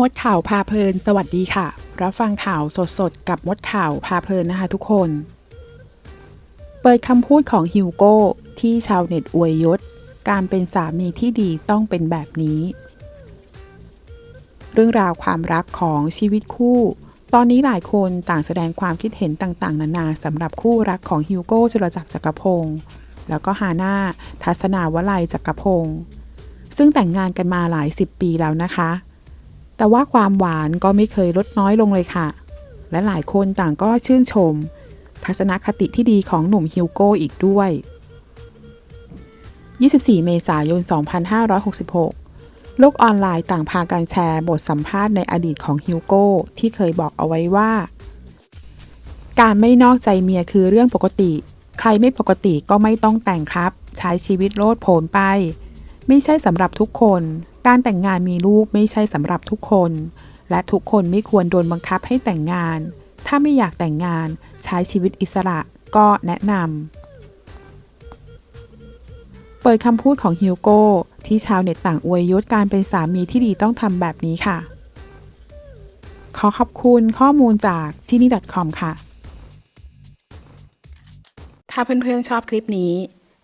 มดข่าวพาเพลิน สวัสดีค่ะ รับฟังข่าวสดๆ กับมดข่าวพาเพลินนะคะทุกคน เปิดคำพูดของฮิวโก้ ที่ชาวเน็ตอวยยศ การเป็นสามีที่ดีต้องเป็นแบบนี้ เรื่องราวความรักของชีวิตคู่ ตอนนี้หลายคนต่างแสดงความคิดเห็นต่างๆ นานาสำหรับคู่รักของฮิวโก้จรจักรจักรพงศ์แล้วก็ฮาน่าทัศนาวลัยจักรพงศ์ซึ่งแต่งงานกันมาหลายสิบปีแล้วนะคะ แต่ว่าความหวานก็ไม่เคยลดน้อยลงเลยค่ะ และหลายคนต่างก็ชื่นชม ทัศนคติที่ดีของหนุ่มฮิวโก้อีกด้วย 24 เมษายน 2566 โลกออนไลน์ต่างพากันแชร์บทสัมภาษณ์ในอดีตของฮิวโก้ที่เคยบอกเอาไว้ว่า การไม่นอกใจเมียคือเรื่องปกติ ใครไม่ปกติก็ไม่ต้องแต่งครับ ใช้ชีวิตโลดโผนไป ไม่ใช่สำหรับทุกคน การแต่งงานมีลูกไม่ใช่สำหรับทุกคน และทุกคนไม่ควรโดนบังคับให้แต่งงาน ถ้าไม่อยากแต่งงานใช้ชีวิตอิสระก็แนะนำ เปิดคำพูดของฮิวโก้ที่ชาวเน็ตต่างอวยยศการเป็นสามีที่ดีต้องทำแบบนี้ค่ะ ขอขอบคุณข้อมูลจากที่นี่ .com ค่ะ ถ้าเพื่อนๆชอบคลิปนี้